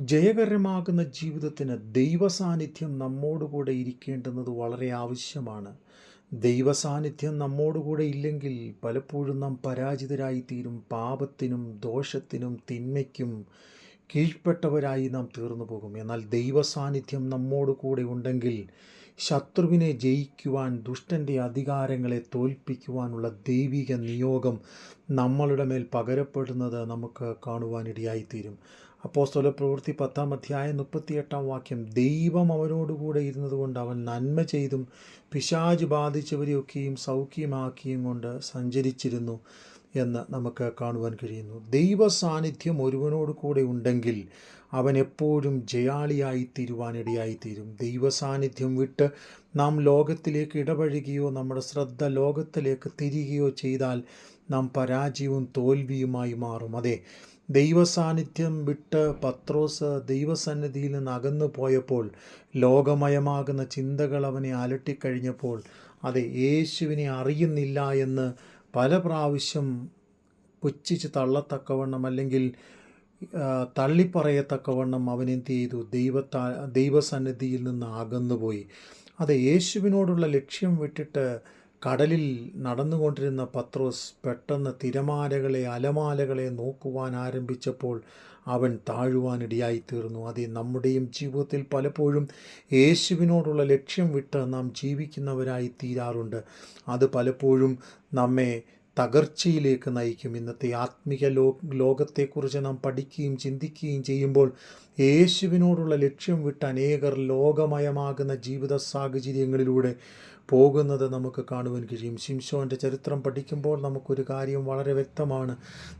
ജയകരമാകുന്ന ജീവിതത്തിന് ദൈവസാന്നിധ്യം നമ്മോടുകൂടെ ഇരിക്കേണ്ടുന്നത് വളരെ ആവശ്യമാണ്. ദൈവസാന്നിധ്യം നമ്മോടുകൂടെ ഇല്ലെങ്കിൽ പലപ്പോഴും നാം പരാജിതരായിത്തീരും പാപത്തിനും ദോഷത്തിനും തിന്മയ്ക്കും കീഴ്പ്പെട്ടവരായി നാം തീർന്നു പോകും. എന്നാൽ ദൈവസാന്നിധ്യം നമ്മോട് കൂടെ ഉണ്ടെങ്കിൽ ശത്രുവിനെ ജയിക്കുവാൻ ദുഷ്ടന്റെ അധികാരങ്ങളെ തോൽപ്പിക്കുവാനുള്ള ദൈവിക നിയോഗം നമ്മളുടെ മേൽ പകരപ്പെടുന്നത് നമുക്ക് കാണുവാനിടയായിത്തീരും. അപ്പോസ്തല പ്രവൃത്തി പത്താം അധ്യായം മുപ്പത്തിയെട്ടാം വാക്യം ദൈവം അവനോടുകൂടെ ഇരുന്നതുകൊണ്ട് അവൻ നന്മ ചെയ്തും പിശാജ് ബാധിച്ചവരെയൊക്കെയും സൗഖ്യമാക്കിയും കൊണ്ട് സഞ്ചരിച്ചിരുന്നു എന്ന് നമുക്ക് കാണുവാൻ കഴിയുന്നു. ദൈവ സാന്നിധ്യം ഒരുവനോട് കൂടെ ഉണ്ടെങ്കിൽ അവൻ എപ്പോഴും ജയാളിയായി തീരുവാനിടയായിത്തീരും ദൈവ സാന്നിധ്യം വിട്ട് നാം ലോകത്തിലേക്ക് ഇടപഴകുകയോ നമ്മുടെ ശ്രദ്ധ ലോകത്തിലേക്ക് തിരികെയോ ചെയ്താൽ നാം പരാജയവും തോൽവിയുമായി മാറും. അതെ ദൈവ സാന്നിധ്യം വിട്ട് പത്രോസ് ദൈവസന്നിധിയിൽ നിന്ന് അകന്നു പോയപ്പോൾ ലോകമയമാകുന്ന ചിന്തകൾ അവനെ അലട്ടിക്കഴിഞ്ഞപ്പോൾ അതെ യേശുവിനെ അറിയുന്നില്ല എന്ന് പല പ്രാവശ്യം പുച്ഛിച്ച് തള്ളത്തക്കവണ്ണം അല്ലെങ്കിൽ തള്ളിപ്പറയത്തക്കവണ്ണം അവൻ എന്ത് ചെയ്തു? ദൈവത്താ ദൈവസന്നിധിയിൽ നിന്ന് അകന്നുപോയി. അതെ യേശുവിനോടുള്ള ലക്ഷ്യം വിട്ടിട്ട് കടലിൽ നടന്നുകൊണ്ടിരുന്ന പത്രോസ് പെട്ടെന്ന് തിരമാലകളെ അലമാലകളെ നോക്കുവാൻ ആരംഭിച്ചപ്പോൾ അവൻ താഴുവാനിടയായിത്തീർന്നു അതെ നമ്മുടെയും ജീവിതത്തിൽ പലപ്പോഴും യേശുവിനോടുള്ള ലക്ഷ്യം വിട്ട് നാം ജീവിക്കുന്നവരായി തീരാറുണ്ട്. അത് പലപ്പോഴും നമ്മെ തകർച്ചയിലേക്ക് നയിക്കും. ഇന്നത്തെ ആത്മീയ ലോ ലോകത്തെക്കുറിച്ച് നാം പഠിക്കുകയും ചിന്തിക്കുകയും ചെയ്യുമ്പോൾ യേശുവിനോടുള്ള ലക്ഷ്യം വിട്ട് അനേകർ ലോകമയമാകുന്ന ജീവിത സാഹചര്യങ്ങളിലൂടെ പോകുന്നത് നമുക്ക് കാണുവാൻ കഴിയും. ശിംഷോന്റെ ചരിത്രം പഠിക്കുമ്പോൾ നമുക്കൊരു കാര്യം വളരെ വ്യക്തമാണ്.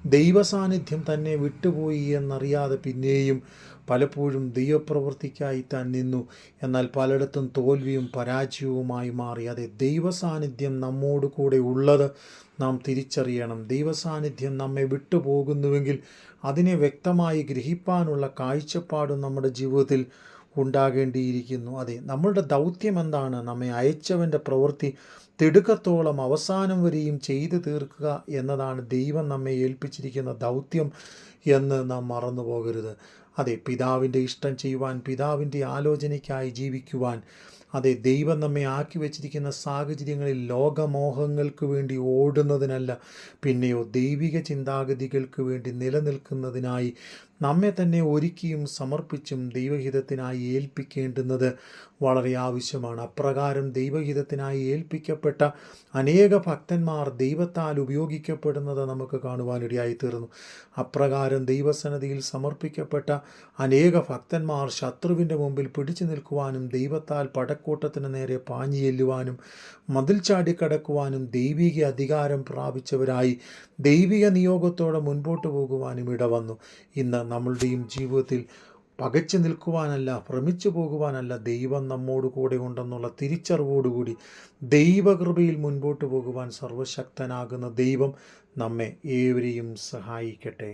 ദൈവസാന്നിധ്യം തന്നെ വിട്ടുപോയി എന്നറിയാതെ പിന്നെയും പലപ്പോഴും ദൈവപ്രവൃത്തിക്കായി താൻ നിന്നു. എന്നാൽ പലയിടത്തും തോൽവിയും പരാജയവുമായി മാറി. അതെ ദൈവസാന്നിധ്യം നമ്മോട് കൂടെ ഉള്ളത് നാം തിരിച്ചറിയണം. ദൈവസാന്നിധ്യം നമ്മെ വിട്ടുപോകുന്നുവെങ്കിൽ അതിനെ വ്യക്തമായി ഗ്രഹിപ്പാനുള്ള കാഴ്ചപ്പാടും നമ്മുടെ ജീവിതത്തിൽ ഉണ്ടാകേണ്ടിയിരിക്കുന്നു. അതെ നമ്മളുടെ ദൗത്യം എന്താണ്? നമ്മെ അയച്ചവന്റെ പ്രവൃത്തി തിടുക്കത്തോളം അവസാനം വരെയും ചെയ്തു തീർക്കുക എന്നതാണ് ദൈവം നമ്മെ ഏൽപ്പിച്ചിരിക്കുന്ന ദൗത്യം എന്ന് നാം മറന്നു പോകരുത്. അതെ പിതാവിന്റെ ഇഷ്ടം ചെയ്യുവാൻ പിതാവിന്റെ ആലോചനയ്ക്കായി ജീവിക്കുവാൻ അതെ ദൈവം നമ്മെ ആക്കി വച്ചിരിക്കുന്ന സാഹചര്യങ്ങളിൽ ലോകമോഹങ്ങൾക്ക് വേണ്ടി ഓടുന്നതിനല്ല പിന്നെയോ ദൈവിക ചിന്താഗതികൾക്ക് വേണ്ടി നിലനിൽക്കുന്നതിനായി നമ്മെ തന്നെ ഒരുക്കിയും സമർപ്പിച്ചും ദൈവഹിതത്തിനായി ഏൽപ്പിക്കേണ്ടുന്നത് വളരെ ആവശ്യമാണ്. അപ്രകാരം ദൈവഹിതത്തിനായി ഏൽപ്പിക്കപ്പെട്ട അനേക ഭക്തന്മാർ ദൈവത്താൽ ഉപയോഗിക്കപ്പെടുന്നത് നമുക്ക് കാണുവാനിടയായി തീർന്നു. അപ്രകാരം ദൈവസന്നതിയിൽ സമർപ്പിക്കപ്പെട്ട അനേക ഭക്തന്മാർ ശത്രുവിന്റെ മുമ്പിൽ പിടിച്ചു നിൽക്കുവാനും ദൈവത്താൽ പടക്കൂട്ടത്തിന് നേരെ പാഞ്ഞു ചെല്ലുവാനും മതിൽ ചാടിക്കടക്കുവാനും ദൈവിക അധികാരം പ്രാപിച്ചവരായി ദൈവിക നിയോഗത്തോടെ മുൻപോട്ട് പോകുവാനും ഇടവന്നു. ഇന്ന് നമ്മളുടെയും ജീവിതത്തിൽ പകച്ചു നിൽക്കുവാനല്ല ഭ്രമിച്ചു പോകുവാനല്ല ദൈവം നമ്മോട് കൂടെ ഉണ്ടെന്നുള്ള തിരിച്ചറിവോടുകൂടി ദൈവകൃപയിൽ മുൻപോട്ട് പോകുവാൻ സർവശക്തനാകുന്ന ദൈവം നമ്മെ ഏവരെയും സഹായിക്കട്ടെ.